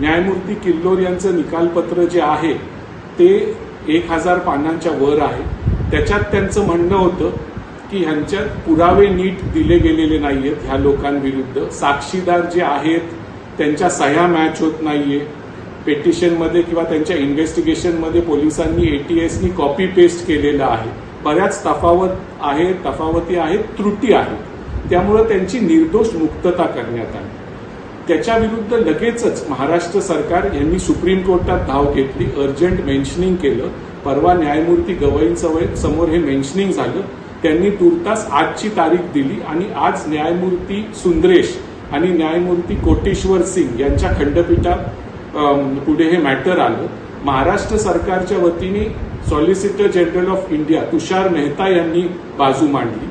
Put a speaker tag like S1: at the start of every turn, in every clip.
S1: न्यायमूर्ती किल्लोर यांचं निकालपत्र जे आहे ते एक हजार पानांच्या वर आहे. त्याच्यात त्यांचं म्हणणं होतं की ह्यांच्यात पुरावे नीट दिले गेलेले नाही आहेत ह्या लोकांविरुद्ध. साक्षीदार जे आहेत त्यांच्या सह्या मॅच होत नाहीये. पेटिशनमध्ये किंवा त्यांच्या इन्व्हेस्टिगेशनमध्ये पोलिसांनी एटीएसनी कॉपी पेस्ट केलेलं आहे. बऱ्याच तफावत आहे तफावती आहेत त्रुटी आहेत. त्यामुळं त्यांची निर्दोष मुक्तता करण्यात आली. त्याच्या विरुद्ध लगेचच महाराष्ट्र सरकार यांनी सुप्रीम कोर्टात धाव घेतली अर्जंट मेन्शनिंग केलं परवा न्यायमूर्ती गवईंसमोर समोर हे मेन्शनिंग झालं त्यांनी तुर्तास आजची तारीख दिली आणि आज न्यायमूर्ती सुंदरेश आणि न्यायमूर्ती कोटेश्वर सिंग यांच्या खंडपीठात पुढे हे मॅटर आलं. महाराष्ट्र सरकारच्या वतीने solicitor general of India Tushar Mehta यांनी बाजू मांडली.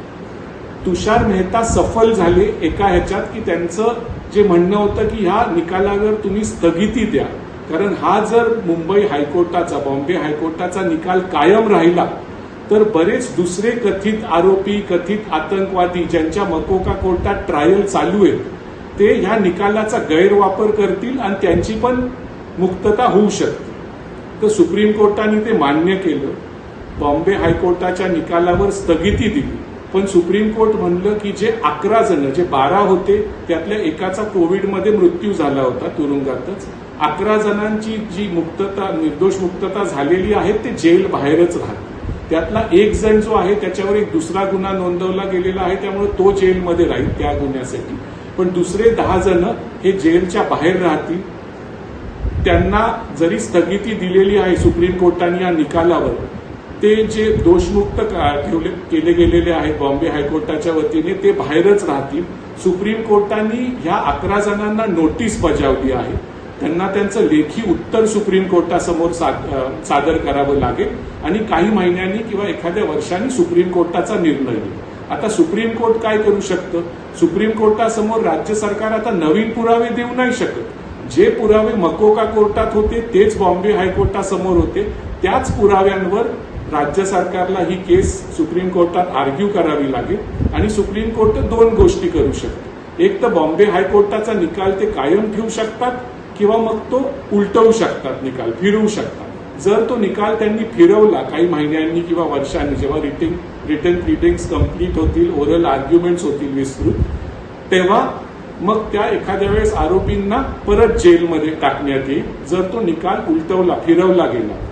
S1: तुषार मेहता सफल झाले एका ह्याच्यात की त्यांचं जे म्हणणं होतं की ह्या निकालावर तुम्ही स्थगिती द्या. कारण हा जर मुंबई हायकोर्टाचा बॉम्बे हायकोर्टाचा निकाल कायम राहिला तर बरेच दुसरे कथित आरोपी कथित आतंकवादी ज्यांच्या मकोका कोर्टात ट्रायल चालू आहेत ते ह्या निकालाचा गैरवापर करतील आणि त्यांची पण मुक्तता होऊ शकते. तर सुप्रीम कोर्टाने ते मान्य केलं. बॉम्बे हायकोर्टाच्या निकालावर स्थगिती दिली. पण सुप्रीम कोर्ट म्हणलं की जे अकरा जण जे बारा होते त्यातल्या एकाचा कोविडमध्ये मृत्यू झाला होता तुरुंगातच. अकरा जणांची जी मुक्तता निर्दोष मुक्तता झालेली आहे ते जेल बाहेरच राहत. त्यातला एक जण जो आहे त्याच्यावर एक दुसरा गुन्हा नोंदवला गेलेला आहे त्यामुळे तो जेलमध्ये राहील त्या गुन्ह्यासाठी. पण दुसरे दहा जण हे जेलच्या बाहेर राहतील. त्यांना जरी स्थगिती दिलेली आहे सुप्रीम कोर्टाने या निकालावर ते जे दोषमुक्त ठेवले केले गेलेले आहेत बॉम्बे हायकोर्टाच्या वतीने ते बाहेरच राहतील. सुप्रीम कोर्टाने ह्या अकरा जणांना नोटीस बजावली आहे. त्यांना त्यांचं लेखी उत्तर सुप्रीम कोर्टासमोर साद- सादर करावं लागेल. आणि काही महिन्यांनी किंवा एखाद्या वर्षांनी सुप्रीम कोर्टाचा निर्णय येईल आता सुप्रीम कोर्ट काय करू शकतं? सुप्रीम कोर्टासमोर राज्य सरकार आता नवीन पुरावे देऊ नाही शकत. जे पुरावे मकोका कोर्टात होते तेच बॉम्बे हायकोर्टासमोर होते. त्याच पुराव्यांवर राज्य सरकारला ही केस सुप्रीम कोर्टात आर्ग्यू करावी लागेल आणि सुप्रीम कोर्ट दोन गोष्टी करू शकते. एक तर बॉम्बे हायकोर्टाचा निकाल ते कायम ठेवू शकतात किंवा मग तो उलटवू शकतात निकाल फिरवू शकतात. जर तो निकाल त्यांनी फिरवला काही महिन्यांनी किंवा वर्षांनी जेव्हा रिटिंग रिटर्न प्रिटिंग्स कंप्लीट होतील ओरल आर्ग्युमेंट्स होतील विस्तृत तेव्हा मग त्या एखाद्या वेळेस आरोपींना परत जेलमध्ये टाकण्यात येईल. जर तो निकाल उलटवला फिरवला गेला